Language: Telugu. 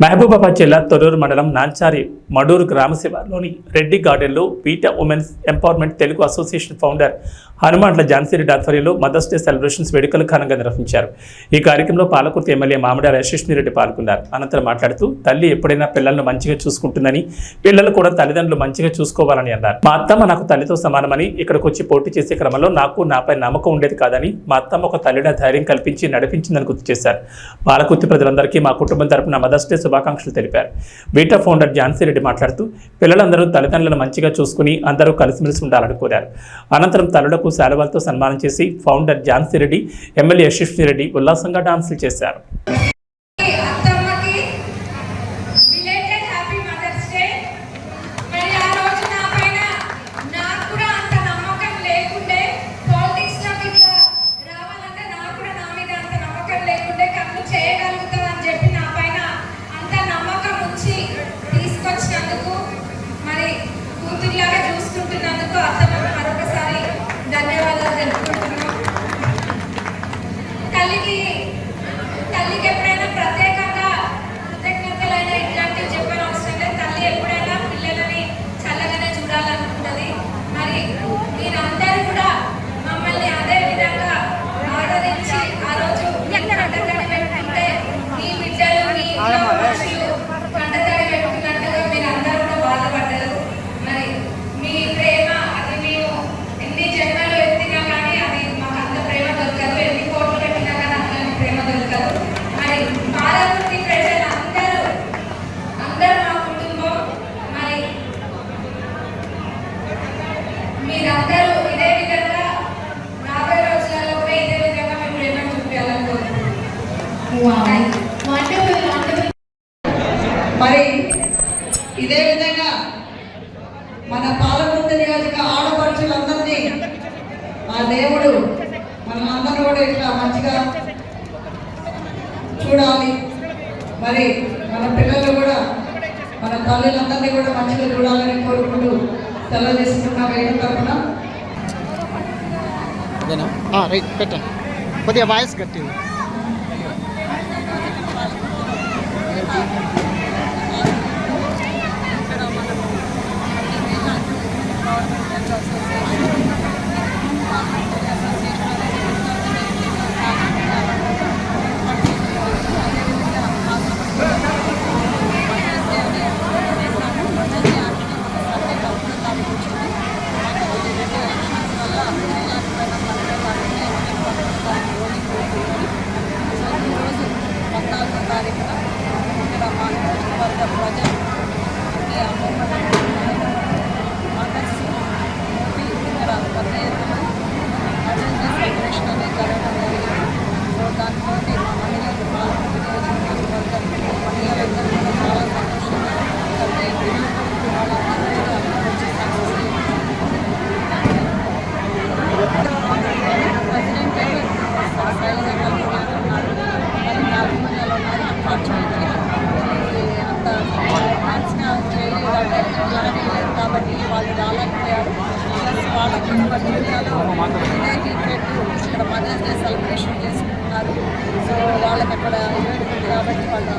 మహబూబాబాద్ జిల్లా తొరూరు మండలం నాంచారి మడూరు గ్రామ శివార్లోని రెడ్డి గార్డెన్లో PETA women's empowerment Telugu association founder హనుమాన్ల Jhansi Reddy ఆధ్వర్యంలో మదర్స్ డే సెలబ్రేషన్స్ వేడుకలు ఘనంగా నిర్వహించారు. ఈ కార్యక్రమంలో పాలకుర్తి ఎమ్మెల్యే మామిడాల యశస్విరెడ్డి పాల్గొన్నారు. అనంతరం మాట్లాడుతూ తల్లి ఎప్పుడైనా పిల్లలను మంచిగా చూసుకుంటుందని పిల్లలు కూడా తల్లిదండ్రులు మంచిగా చూసుకోవాలని అన్నారు. మా అత్తమ్మ నాకు తల్లితో సమానమని ఇక్కడికి వచ్చి పోటీ చేసే క్రమంలో నాకు నాపై నమ్మకం ఉండేది కాదని మా అత్తమ్మ ఒక తల్లిగా ధైర్యం కల్పించి నడిపించిందని గుర్తు చేశారు. పాలకుర్తి ప్రజలందరికీ మా కుటుంబం తరపున మదర్స్ డే శుభాకాంక్షలు తెలిపారు. బీటా ఫౌండర్ ఝాన్సీ రెడ్డి మాట్లాడుతూ పిల్లలందరూ తల్లిదండ్రులను మంచిగా చూసుకుని అందరూ కలిసిమెలిసి ఉండాలని కోరారు. అనంతరం తల్లులకు శాలువాలతో సన్మానం చేసి ఫౌండర్ ఝాన్సీ రెడ్డి ఎమ్మెల్యే యశస్వి రెడ్డి ఉల్లాసంగా డాన్సులు చేశారు. తల్లికి తల్లికి ఎప్పుడైనా మరి ఇదే విధంగా మన పాలకొండ నియోజక ఆడపడుచులందరినీ ఆ దేవుడు మనమందరూ కూడా ఇట్లా మంచిగా చూడాలి. మరి మన పిల్లలు కూడా మన తల్లులందరినీ కూడా మంచిగా చూడాలని కోరుకుంటూ సెలవు తీసుకున్న వేయడం తరఫున. అదేనా ఆ, రైట్ పెట్టండి కొద్దిగా వాయిస్ గట్టి కాబట్టి వాళ్ళు రాలేకపోయారు వాళ్ళకి ఇక్కడ మదర్స్ డే సెలబ్రేషన్ ఉన్నారు సో వాళ్ళకి అక్కడ కాబట్టి వాళ్ళు